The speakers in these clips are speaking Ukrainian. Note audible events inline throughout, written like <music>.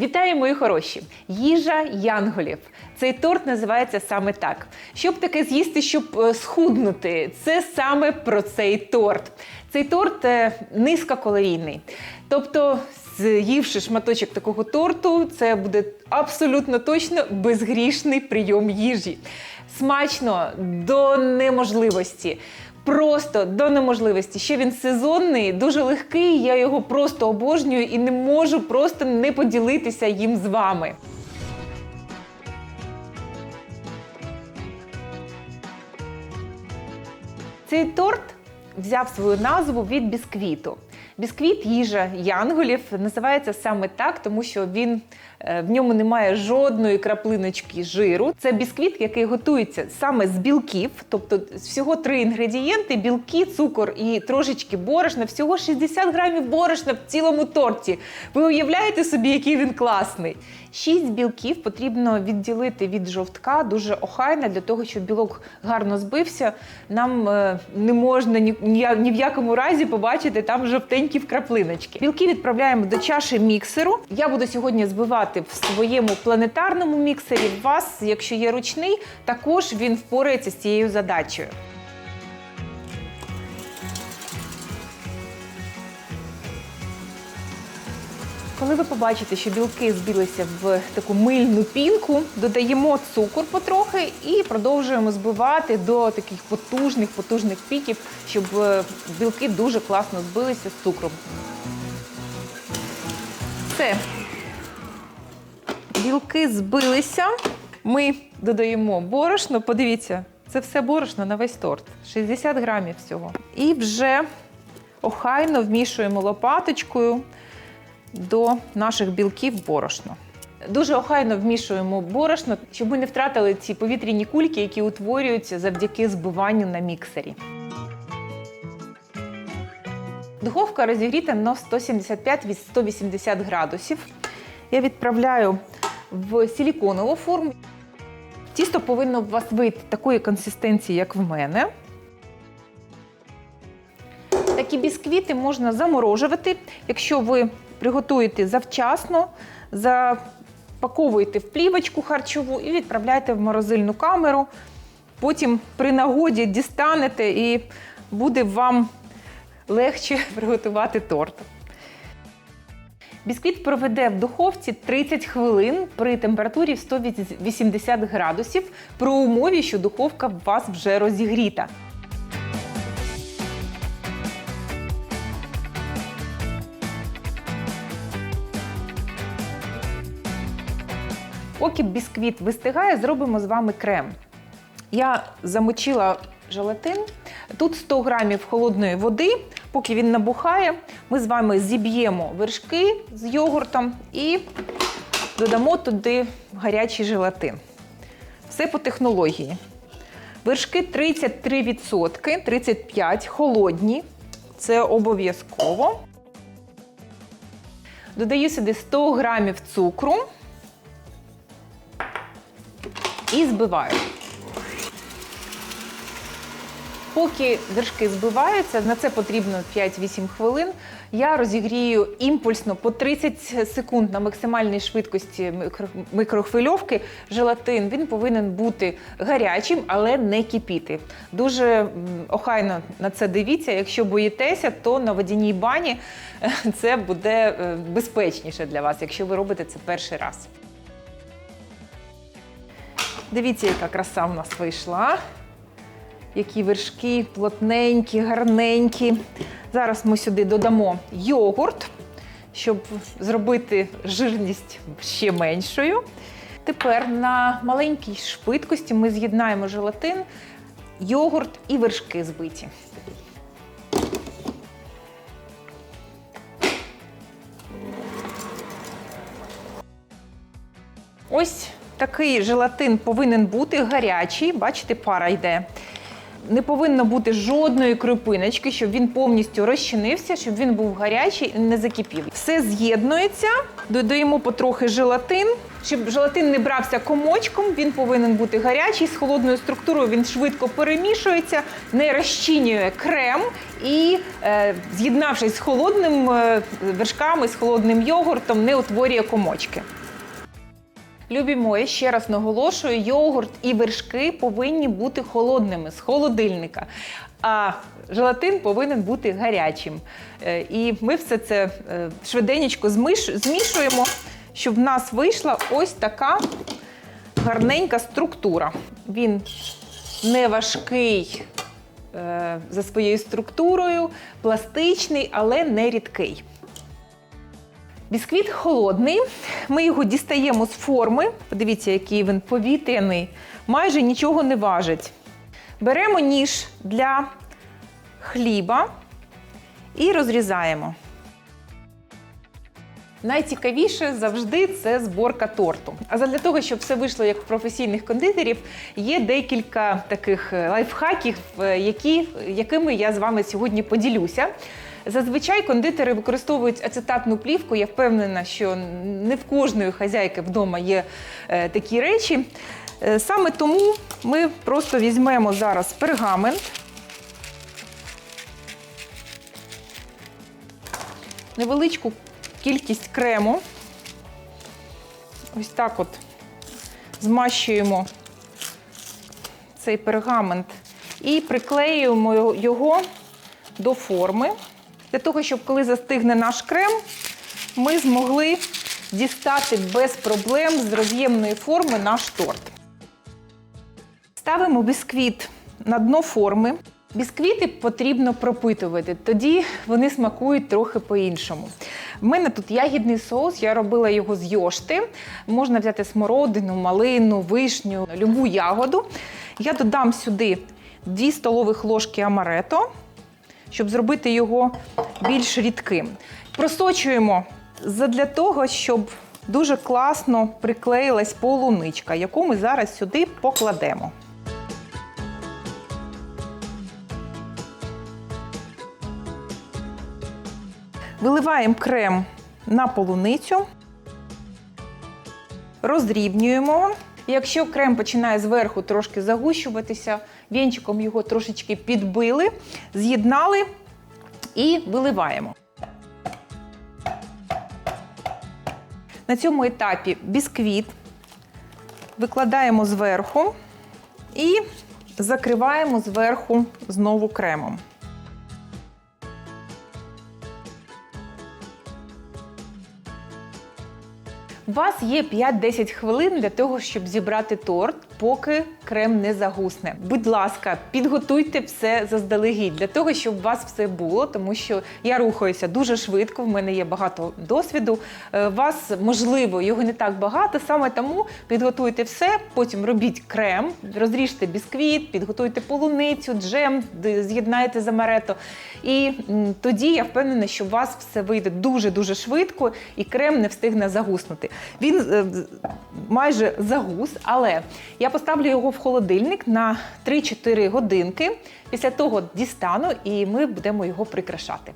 Вітаю, мої хороші! Їжа янголів. Цей торт називається саме так. Щоб таке з'їсти, щоб е, схуднути, це саме про цей торт. Цей торт е, низькокалорійний. Тобто, з'ївши шматочок такого торту, це буде абсолютно точно безгрішний прийом їжі. Смачно до неможливості. Просто до неможливості. Ще він сезонний, дуже легкий. Я його просто обожнюю і не можу просто не поділитися їм з вами. Цей торт взяв свою назву від бісквіту. Бісквіт їжа янголів називається саме так, тому що він е, в ньому немає жодної краплиночки жиру. Це бісквіт, який готується саме з білків, тобто всього три інгредієнти: білки, цукор і трошечки борошна. Всього 60 грамів борошна в цілому торті. Ви уявляєте собі, який він класний? Шість білків потрібно відділити від жовтка дуже охайно для того, щоб білок гарно збився. Нам е, не можна ні, ні, ні в якому разі побачити там жовтенькі вкраплиночки. Білки відправляємо до чаші міксеру. Я буду сьогодні збивати в своєму планетарному міксері. Вас, якщо є ручний, також він впорається з цією задачею. Коли ви побачите, що білки збилися в таку мильну пінку, додаємо цукор потрохи і продовжуємо збивати до таких потужних, потужних піків, щоб е, білки дуже класно збилися з цукром. Все. Білки збилися. Ми додаємо борошно. Подивіться, це все борошно на весь торт. 60 грамів всього. І вже охайно вмішуємо лопаточкою до наших білків борошно. Дуже охайно вмішуємо борошно, щоб ми не втратили ці повітряні кульки, які утворюються завдяки збиванню на міксері. Духовка розігріта на 175 від 180 градусів. Я відправляю в силіконову форму. Тісто повинно у вас вийти такої консистенції, як в мене. Такі бісквіти можна заморожувати, якщо ви приготуєте завчасно, запаковуєте в плівочку харчову і відправляєте в морозильну камеру. Потім при нагоді дістанете і буде вам легше <laughs> приготувати торт. Бісквіт проведе в духовці 30 хвилин при температурі 180 градусів при умові, що духовка у вас вже розігріта. Поки бісквіт вистигає, зробимо з вами крем. Я замочила желатин. Тут 100 грамів холодної води. Поки він набухає, ми з вами зіб'ємо вершки з йогуртом і додамо туди гарячий желатин. Все по технології. Вершки 33%, 35% холодні. Це обов'язково. Додаю сюди 100 грамів цукру і збиваю. Поки вершки збиваються, на це потрібно 5-8 хвилин. Я розігрію імпульсно по 30 секунд на максимальній швидкості микрохвильовки. Желатин він повинен бути гарячим, але не кипіти. Дуже охайно на це дивіться. Якщо боїтеся, то на водяній бані е, це буде е, безпечніше для вас, якщо ви робите це перший раз. Дивіться, яка краса в нас вийшла. Які вершки плотненькі, гарненькі. Зараз ми сюди додамо йогурт, щоб зробити жирність ще меншою. Тепер на маленькій швидкості ми з'єднаємо желатин, йогурт і вершки збиті. Ось такий желатин повинен бути гарячий. Бачите, пара йде. не повинно бути жодної крупиночки, щоб він повністю розчинився, щоб він був гарячий і не закипів. Все з'єднується, додаємо потрохи желатин. Щоб желатин не брався комочком, він повинен бути гарячий з холодною структурою. Він швидко перемішується, не розчинює крем і, е, з'єднавшись з холодним е, вершками, з холодним йогуртом, не утворює комочки. Любі мої, ще раз наголошую, йогурт і вершки повинні бути холодними з холодильника. А желатин повинен бути гарячим. Е, І ми все це е, швиденько змішуємо, щоб в нас вийшла ось така гарненька структура. Він не важкий е, за своєю структурою, пластичний, але не рідкий. Бісквіт холодний. Ми його дістаємо з форми. Подивіться, який він повітряний, майже нічого не важить. Беремо ніж для хліба і розрізаємо. Найцікавіше завжди це зборка торту. А для того, щоб все вийшло як в професійних кондитерів, є декілька таких е, лайфхаків, е, які, якими я з вами сьогодні поділюся. Зазвичай кондитери використовують ацетатну плівку. Я впевнена, що не в кожної хазяйки вдома є е, такі речі. Е, Саме тому ми просто візьмемо зараз пергамент. Невеличку кількість крему. Ось так от змащуємо цей пергамент і приклеюємо його до форми, для того, щоб коли застигне наш крем, ми змогли дістати без проблем з роз'ємної форми наш торт. Ставимо бісквіт на дно форми. Бісквіти потрібно пропитувати, тоді вони смакують трохи по-іншому. У мене тут ягідний соус, я робила його з йошти. Можна взяти смородину, малину, вишню, любу ягоду. Я додам сюди 2 столових ложки амарето, щоб зробити його більш рідким. Просочуємо задля того, щоб дуже класно приклеїлась полуничка, яку ми зараз сюди покладемо. Виливаємо крем на полуницю, роздрібнюємо. Якщо крем починає зверху трошки загущуватися, вінчиком його трошечки підбили, з'єднали і виливаємо. На цьому етапі бісквіт викладаємо зверху і закриваємо зверху знову кремом. У вас є 5-10 хвилин для того, щоб зібрати торт, поки крем не загусне. Будь ласка, підготуйте все заздалегідь для того, щоб у вас все було, тому що я рухаюся дуже швидко. В мене є багато досвіду. Е, вас можливо його не так багато. Саме тому підготуйте все. Потім робіть крем, розріжте бісквіт, підготуйте полуницю, джем, з'єднайте з амарето. І тоді я впевнена, що у вас все вийде дуже дуже швидко, і крем не встигне загуснути. Він е, майже загус, але я поставлю його в холодильник на 3-4 годинки. Після того дістану і ми будемо його прикрашати.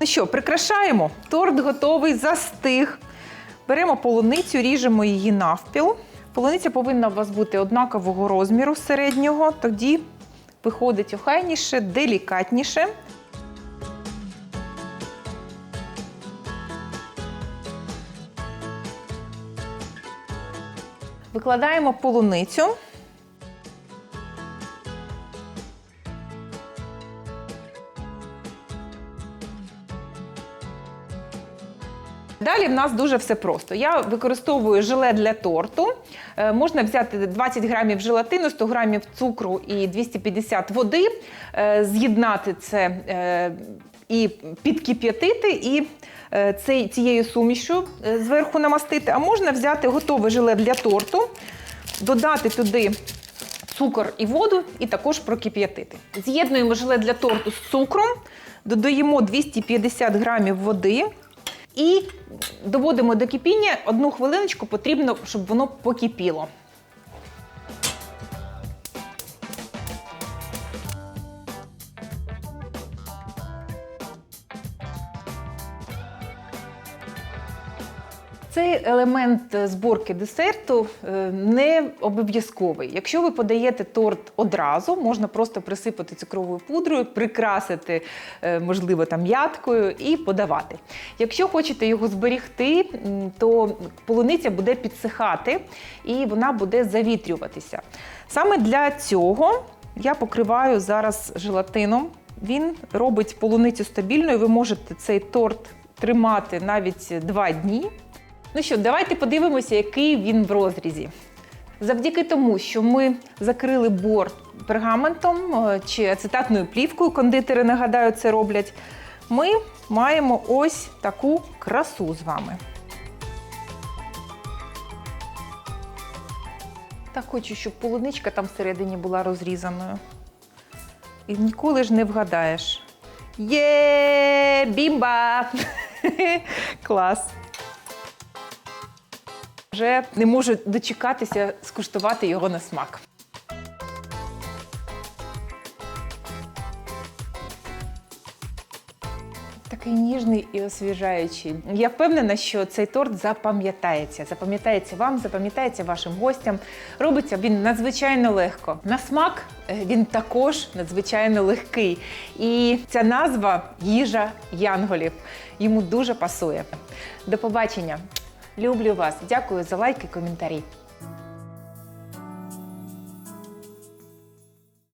Ну що, прикрашаємо. Торт готовий, застиг. Беремо полуницю, ріжемо її навпіл. Полуниця повинна у вас бути однакового розміру середнього, тоді виходить охайніше, делікатніше. Викладаємо полуницю. Далі в нас дуже все просто. Я використовую желе для торту. Е, Можна взяти 20 грамів желатину, 100 грамів цукру і 250 води, е, з'єднати це е, і підкип'ятити, і е, цей- цією сумішю е, зверху намастити. А можна взяти готове желе для торту, додати туди цукор і воду, і також прокип'ятити. З'єднуємо желе для торту з цукром, додаємо 250 грамів води. І доводимо до кипіння одну хвилиночку потрібно, щоб воно покипіло. Цей елемент е, зборки десерту е, не обов'язковий. Якщо ви подаєте торт одразу, можна просто присипати цукровою пудрою, прикрасити, е, можливо, там ядкою і подавати. Якщо хочете його зберігти, то полуниця буде підсихати і вона буде завітрюватися. Саме для цього я покриваю зараз желатином. Він робить полуницю стабільною. Ви можете цей торт тримати навіть два дні. Ну що, давайте подивимося, який він в розрізі. Завдяки тому, що ми закрили борт пергаментом е, чи ацетатною плівкою, кондитери, нагадаю, це роблять, ми маємо ось таку красу з вами. Так хочу, щоб полуничка там всередині була розрізаною. І ніколи ж не вгадаєш. Є, бімба! <laughs> Клас! Вже не можу дочекатися скуштувати його на смак. Такий ніжний і освіжаючий. Я впевнена, що цей торт запам'ятається. Запам'ятається вам, запам'ятається вашим гостям. Робиться він надзвичайно легко. На смак е, він також надзвичайно легкий. І ця назва їжа янголів йому дуже пасує. До побачення! Люблю вас! Дякую за лайки, коментарі.